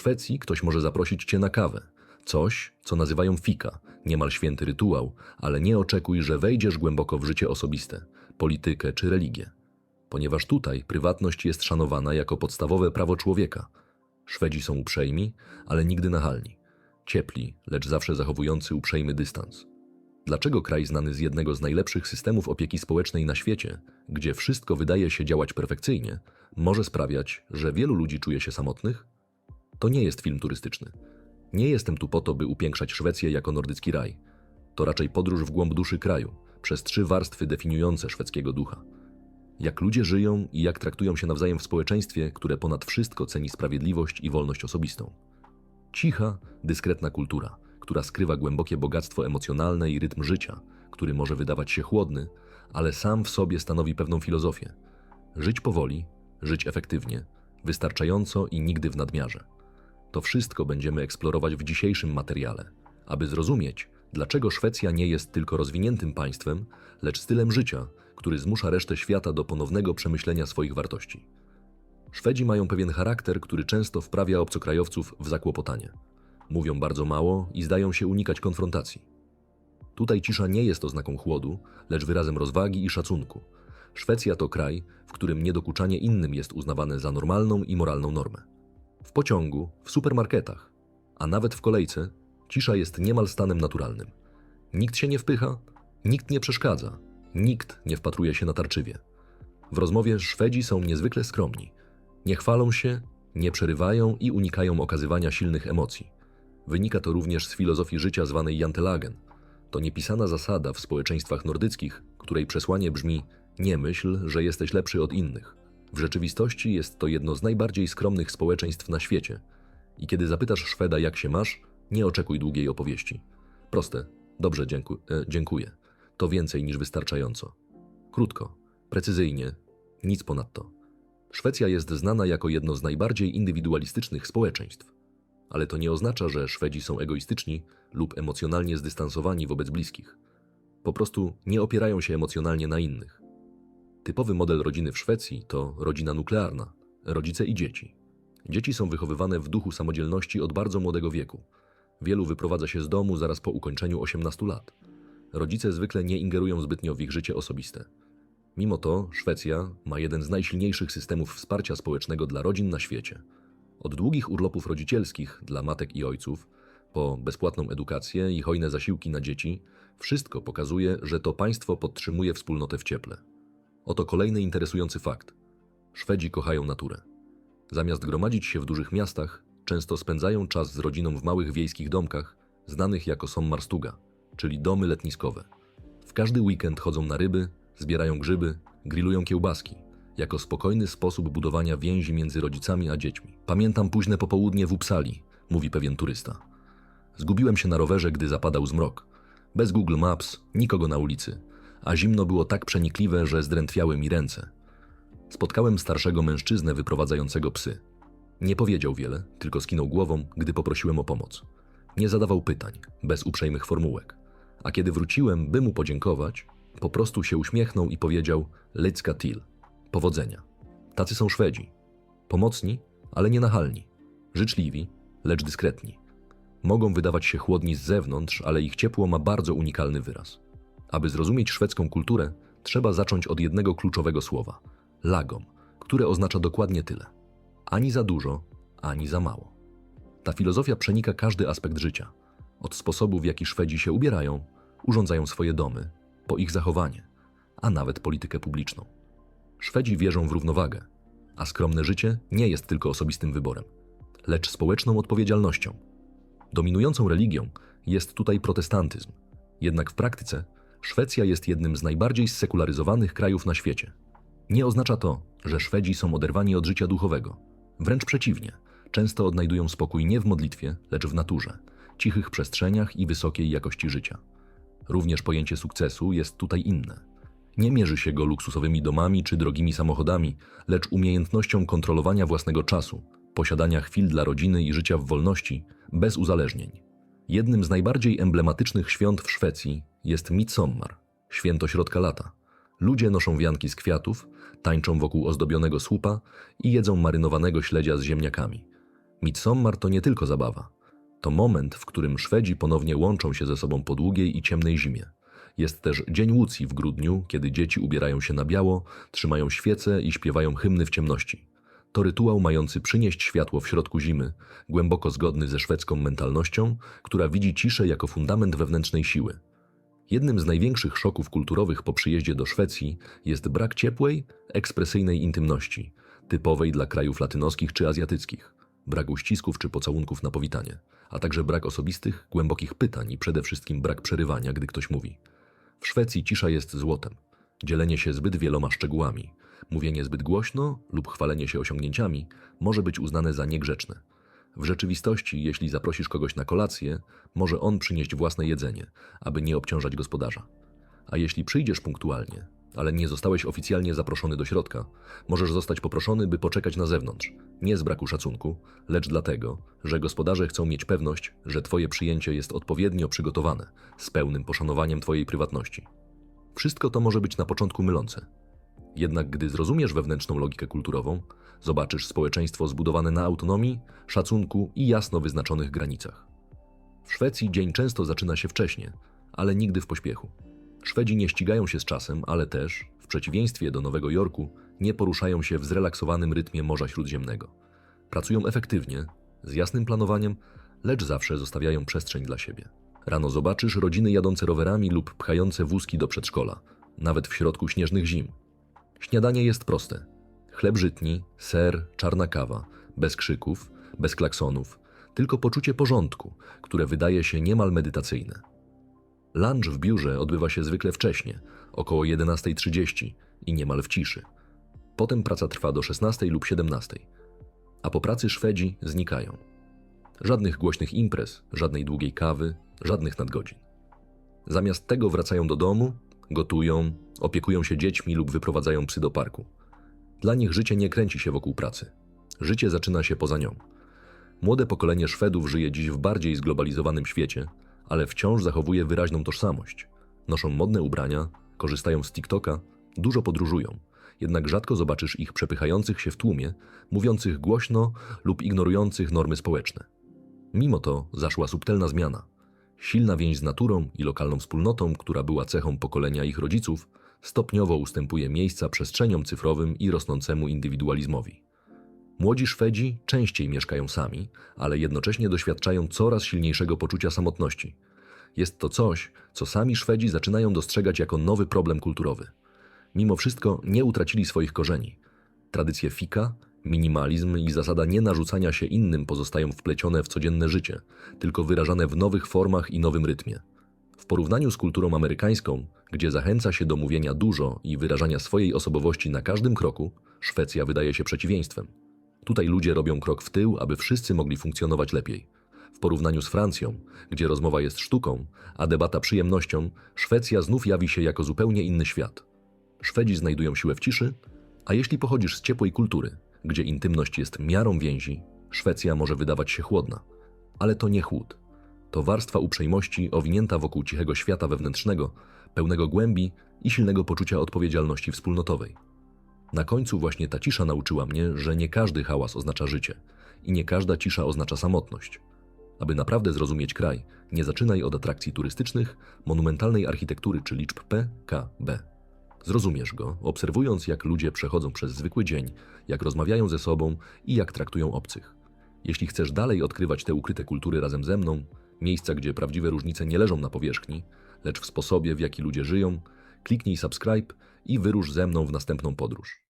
Szwecji ktoś może zaprosić cię na kawę. Coś, co nazywają fika, niemal święty rytuał, ale nie oczekuj, że wejdziesz głęboko w życie osobiste, politykę czy religię. Ponieważ tutaj prywatność jest szanowana jako podstawowe prawo człowieka. Szwedzi są uprzejmi, ale nigdy nachalni. Ciepli, lecz zawsze zachowujący uprzejmy dystans. Dlaczego kraj znany z jednego z najlepszych systemów opieki społecznej na świecie, gdzie wszystko wydaje się działać perfekcyjnie, może sprawiać, że wielu ludzi czuje się samotnych? To nie jest film turystyczny. Nie jestem tu po to, by upiększać Szwecję jako nordycki raj. To raczej podróż w głąb duszy kraju, przez trzy warstwy definiujące szwedzkiego ducha. Jak ludzie żyją i jak traktują się nawzajem w społeczeństwie, które ponad wszystko ceni sprawiedliwość i wolność osobistą. Cicha, dyskretna kultura, która skrywa głębokie bogactwo emocjonalne i rytm życia, który może wydawać się chłodny, ale sam w sobie stanowi pewną filozofię. Żyć powoli, żyć efektywnie, wystarczająco i nigdy w nadmiarze. To wszystko będziemy eksplorować w dzisiejszym materiale, aby zrozumieć, dlaczego Szwecja nie jest tylko rozwiniętym państwem, lecz stylem życia, który zmusza resztę świata do ponownego przemyślenia swoich wartości. Szwedzi mają pewien charakter, który często wprawia obcokrajowców w zakłopotanie. Mówią bardzo mało i zdają się unikać konfrontacji. Tutaj cisza nie jest oznaką chłodu, lecz wyrazem rozwagi i szacunku. Szwecja to kraj, w którym niedokuczanie innym jest uznawane za normalną i moralną normę. W pociągu, w supermarketach, a nawet w kolejce, cisza jest niemal stanem naturalnym. Nikt się nie wpycha, nikt nie przeszkadza, nikt nie wpatruje się natarczywie. W rozmowie Szwedzi są niezwykle skromni. Nie chwalą się, nie przerywają i unikają okazywania silnych emocji. Wynika to również z filozofii życia zwanej Jantelagen. To niepisana zasada w społeczeństwach nordyckich, której przesłanie brzmi: Nie myśl, że jesteś lepszy od innych. W rzeczywistości jest to jedno z najbardziej skromnych społeczeństw na świecie. I kiedy zapytasz Szweda, jak się masz, nie oczekuj długiej opowieści. Proste, dobrze, e, dziękuję. To więcej niż wystarczająco. Krótko, precyzyjnie, nic ponadto. Szwecja jest znana jako jedno z najbardziej indywidualistycznych społeczeństw. Ale to nie oznacza, że Szwedzi są egoistyczni lub emocjonalnie zdystansowani wobec bliskich. Po prostu nie opierają się emocjonalnie na innych. Typowy model rodziny w Szwecji to rodzina nuklearna, rodzice i dzieci. Dzieci są wychowywane w duchu samodzielności od bardzo młodego wieku. Wielu wyprowadza się z domu zaraz po ukończeniu 18 lat. Rodzice zwykle nie ingerują zbytnio w ich życie osobiste. Mimo to Szwecja ma jeden z najsilniejszych systemów wsparcia społecznego dla rodzin na świecie. Od długich urlopów rodzicielskich dla matek i ojców, po bezpłatną edukację i hojne zasiłki na dzieci, wszystko pokazuje, że to państwo podtrzymuje wspólnotę w cieple. Oto kolejny interesujący fakt. Szwedzi kochają naturę. Zamiast gromadzić się w dużych miastach, często spędzają czas z rodziną w małych wiejskich domkach, znanych jako sommarstuga, czyli domy letniskowe. W każdy weekend chodzą na ryby, zbierają grzyby, grillują kiełbaski, jako spokojny sposób budowania więzi między rodzicami a dziećmi. Pamiętam późne popołudnie w Upsali, mówi pewien turysta. Zgubiłem się na rowerze, gdy zapadał zmrok. Bez Google Maps, nikogo na ulicy, a zimno było tak przenikliwe, że zdrętwiały mi ręce. Spotkałem starszego mężczyznę wyprowadzającego psy. Nie powiedział wiele, tylko skinął głową, gdy poprosiłem o pomoc. Nie zadawał pytań, bez uprzejmych formułek. A kiedy wróciłem, by mu podziękować, po prostu się uśmiechnął i powiedział Lycka til. Powodzenia. Tacy są Szwedzi. Pomocni, ale nie nachalni. Życzliwi, lecz dyskretni. Mogą wydawać się chłodni z zewnątrz, ale ich ciepło ma bardzo unikalny wyraz. Aby zrozumieć szwedzką kulturę, trzeba zacząć od jednego kluczowego słowa lagom, które oznacza dokładnie tyle. Ani za dużo, ani za mało. Ta filozofia przenika każdy aspekt życia. Od sposobu, w jaki Szwedzi się ubierają, urządzają swoje domy, po ich zachowanie, a nawet politykę publiczną. Szwedzi wierzą w równowagę, a skromne życie nie jest tylko osobistym wyborem, lecz społeczną odpowiedzialnością. Dominującą religią jest tutaj protestantyzm, jednak w praktyce Szwecja jest jednym z najbardziej sekularyzowanych krajów na świecie. Nie oznacza to, że Szwedzi są oderwani od życia duchowego. Wręcz przeciwnie, często odnajdują spokój nie w modlitwie, lecz w naturze, cichych przestrzeniach i wysokiej jakości życia. Również pojęcie sukcesu jest tutaj inne. Nie mierzy się go luksusowymi domami czy drogimi samochodami, lecz umiejętnością kontrolowania własnego czasu, posiadania chwil dla rodziny i życia w wolności, bez uzależnień. Jednym z najbardziej emblematycznych świąt w Szwecji jest Midsommar, święto środka lata. Ludzie noszą wianki z kwiatów, tańczą wokół ozdobionego słupa i jedzą marynowanego śledzia z ziemniakami. Midsommar to nie tylko zabawa. To moment, w którym Szwedzi ponownie łączą się ze sobą po długiej i ciemnej zimie. Jest też Dzień Łucji w grudniu, kiedy dzieci ubierają się na biało, trzymają świece i śpiewają hymny w ciemności. To rytuał mający przynieść światło w środku zimy, głęboko zgodny ze szwedzką mentalnością, która widzi ciszę jako fundament wewnętrznej siły. Jednym z największych szoków kulturowych po przyjeździe do Szwecji jest brak ciepłej, ekspresyjnej intymności, typowej dla krajów latynoskich czy azjatyckich, brak uścisków czy pocałunków na powitanie, a także brak osobistych, głębokich pytań i przede wszystkim brak przerywania, gdy ktoś mówi. W Szwecji cisza jest złotem. Dzielenie się zbyt wieloma szczegółami, mówienie zbyt głośno lub chwalenie się osiągnięciami może być uznane za niegrzeczne. W rzeczywistości, jeśli zaprosisz kogoś na kolację, może on przynieść własne jedzenie, aby nie obciążać gospodarza. A jeśli przyjdziesz punktualnie, ale nie zostałeś oficjalnie zaproszony do środka, możesz zostać poproszony, by poczekać na zewnątrz, nie z braku szacunku, lecz dlatego, że gospodarze chcą mieć pewność, że Twoje przyjęcie jest odpowiednio przygotowane, z pełnym poszanowaniem Twojej prywatności. Wszystko to może być na początku mylące. Jednak gdy zrozumiesz wewnętrzną logikę kulturową, zobaczysz społeczeństwo zbudowane na autonomii, szacunku i jasno wyznaczonych granicach. W Szwecji dzień często zaczyna się wcześnie, ale nigdy w pośpiechu. Szwedzi nie ścigają się z czasem, ale też, w przeciwieństwie do Nowego Jorku, nie poruszają się w zrelaksowanym rytmie Morza Śródziemnego. Pracują efektywnie, z jasnym planowaniem, lecz zawsze zostawiają przestrzeń dla siebie. Rano zobaczysz rodziny jadące rowerami lub pchające wózki do przedszkola, nawet w środku śnieżnych zim. Śniadanie jest proste. Chleb żytni, ser, czarna kawa, bez krzyków, bez klaksonów, tylko poczucie porządku, które wydaje się niemal medytacyjne. Lunch w biurze odbywa się zwykle wcześnie, około 11.30 i niemal w ciszy. Potem praca trwa do 16 lub 17, a po pracy Szwedzi znikają. Żadnych głośnych imprez, żadnej długiej kawy, żadnych nadgodzin. Zamiast tego wracają do domu, gotują, opiekują się dziećmi lub wyprowadzają psy do parku. Dla nich życie nie kręci się wokół pracy. Życie zaczyna się poza nią. Młode pokolenie Szwedów żyje dziś w bardziej zglobalizowanym świecie, ale wciąż zachowuje wyraźną tożsamość. Noszą modne ubrania, korzystają z TikToka, dużo podróżują, jednak rzadko zobaczysz ich przepychających się w tłumie, mówiących głośno lub ignorujących normy społeczne. Mimo to zaszła subtelna zmiana. Silna więź z naturą i lokalną wspólnotą, która była cechą pokolenia ich rodziców, stopniowo ustępuje miejsca przestrzeniom cyfrowym i rosnącemu indywidualizmowi. Młodzi Szwedzi częściej mieszkają sami, ale jednocześnie doświadczają coraz silniejszego poczucia samotności. Jest to coś, co sami Szwedzi zaczynają dostrzegać jako nowy problem kulturowy. Mimo wszystko nie utracili swoich korzeni. Tradycje fika, minimalizm i zasada nienarzucania się innym pozostają wplecione w codzienne życie, tylko wyrażane w nowych formach i nowym rytmie. W porównaniu z kulturą amerykańską, gdzie zachęca się do mówienia dużo i wyrażania swojej osobowości na każdym kroku, Szwecja wydaje się przeciwieństwem. Tutaj ludzie robią krok w tył, aby wszyscy mogli funkcjonować lepiej. W porównaniu z Francją, gdzie rozmowa jest sztuką, a debata przyjemnością, Szwecja znów jawi się jako zupełnie inny świat. Szwedzi znajdują siłę w ciszy, a jeśli pochodzisz z ciepłej kultury, gdzie intymność jest miarą więzi, Szwecja może wydawać się chłodna. Ale to nie chłód. To warstwa uprzejmości owinięta wokół cichego świata wewnętrznego, pełnego głębi i silnego poczucia odpowiedzialności wspólnotowej. Na końcu właśnie ta cisza nauczyła mnie, że nie każdy hałas oznacza życie i nie każda cisza oznacza samotność. Aby naprawdę zrozumieć kraj, nie zaczynaj od atrakcji turystycznych, monumentalnej architektury czy liczb P, K, B. Zrozumiesz go, obserwując, jak ludzie przechodzą przez zwykły dzień, jak rozmawiają ze sobą i jak traktują obcych. Jeśli chcesz dalej odkrywać te ukryte kultury razem ze mną, miejsca, gdzie prawdziwe różnice nie leżą na powierzchni, lecz w sposobie, w jaki ludzie żyją, kliknij subscribe i wyrusz ze mną w następną podróż.